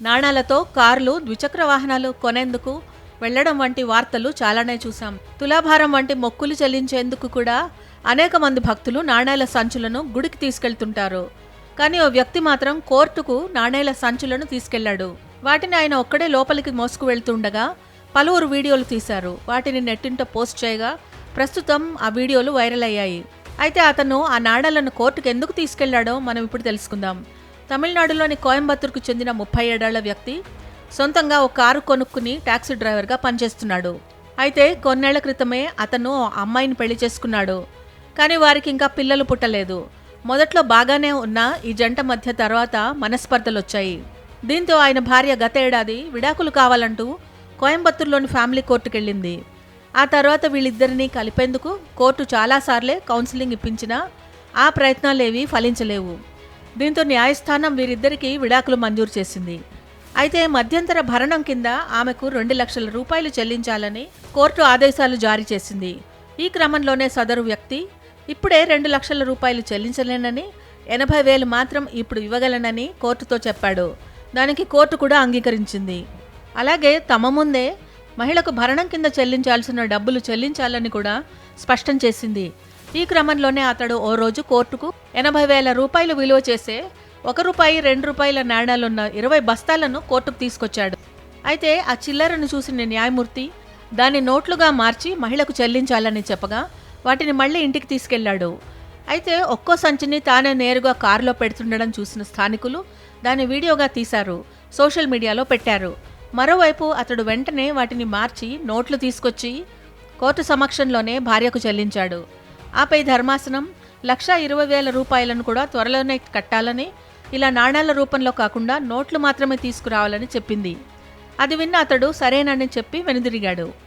నాణాలతో కార్లు ద్విచక్ర వాహనాలు కొనేందుకు వెళ్ళడం వంటి వార్తలు చాలానే చూశాం. తులాభారం వంటి మొక్కులు చెల్లించేందుకు కూడా అనేక మంది భక్తులు నాణేల సంచులను గుడికి తీసుకెళ్తుంటారు. కానీ ఓ వ్యక్తి మాత్రం కోర్టుకు నాణేల సంచులను తీసుకెళ్ళాడు. వాటిని ఆయన ఒక్కడే లోపలికి మోసుకు వెళ్తుండగా పలువురు వీడియోలు తీశారు. వాటిని నెట్టింట పోస్ట్ చేయగా ప్రస్తుతం ఆ వీడియోలు వైరల్ అయ్యాయి. అయితే అతను ఆ నాణాలను కోర్టుకు ఎందుకు తీసుకెళ్ళాడో మనం ఇప్పుడు తెలుసుకుందాం. తమిళనాడులోని కోయంబత్తూర్కు చెందిన ముప్పై ఏడేళ్ళ వ్యక్తి సొంతంగా ఒక కారు కొనుక్కుని టాక్సీ డ్రైవర్గా పనిచేస్తున్నాడు. అయితే కొన్నేళ్ళ క్రితమే అతను అమ్మాయిని పెళ్ళి చేసుకున్నాడు. కానీ వారికి ఇంకా పిల్లలు పుట్టలేదు. మొదట్లో బాగానే ఉన్న ఈ జంట మధ్య తర్వాత మనస్పర్ధలు వచ్చాయి దీంతో ఆయన భార్య గత ఏడాది విడాకులు కావాలంటూ కోయంబత్తూరులోని ఫ్యామిలీ కోర్టుకెళ్ళింది. ఆ తర్వాత వీళ్ళిద్దరినీ కలిపేందుకు కోర్టు చాలాసార్లే కౌన్సిలింగ్ ఇప్పించినా ఆ ప్రయత్నాలేవీ ఫలించలేవు. దీంతో న్యాయస్థానం వీరిద్దరికీ విడాకులు మంజూరు చేసింది. అయితే మధ్యంతర భరణం కింద ఆమెకు రెండు లక్షల రూపాయలు చెల్లించాలని కోర్టు ఆదేశాలు జారీ చేసింది. ఈ క్రమంలోనే సదరు వ్యక్తి ఇప్పుడే రెండు లక్షల రూపాయలు చెల్లించలేనని ఎనభై వేలు మాత్రం ఇప్పుడు ఇవ్వగలనని కోర్టుతో చెప్పాడు. దానికి కోర్టు కూడా అంగీకరించింది. అలాగే తమ ముందే మహిళకు భరణం కింద చెల్లించాల్సిన డబ్బులు చెల్లించాలని కూడా స్పష్టం చేసింది. ఈ క్రమంలోనే అతడు ఓ రోజు కోర్టుకు ఎనభై వేల రూపాయలు విలువ చేసే ఒక రూపాయి రెండు రూపాయల నాణ్యాలున్న ఇరవై బస్తాలను కోర్టుకు తీసుకొచ్చాడు. అయితే ఆ చిల్లరను చూసిన న్యాయమూర్తి దాన్ని నోట్లుగా మార్చి మహిళకు చెల్లించాలని చెప్పగా వాటిని మళ్ళీ ఇంటికి తీసుకెళ్ళాడు. అయితే ఒక్కో సంచిని తానే నేరుగా కారులో పెడుతుండడం చూసిన స్థానికులు దాన్ని వీడియోగా తీశారు సోషల్ మీడియాలో పెట్టారు. మరోవైపు అతడు వెంటనే వాటిని మార్చి నోట్లు తీసుకొచ్చి కోర్టు సమక్షంలోనే భార్యకు చెల్లించాడు. ఆపై ధర్మాసనం లక్ష ఇరవై వేల రూపాయలను కూడా త్వరలోనే కట్టాలని ఇలా నాణాల రూపంలో కాకుండా నోట్లు మాత్రమే తీసుకురావాలని చెప్పింది. అది విన్న అతడు సరేనని చెప్పి వెనుదిరిగాడు.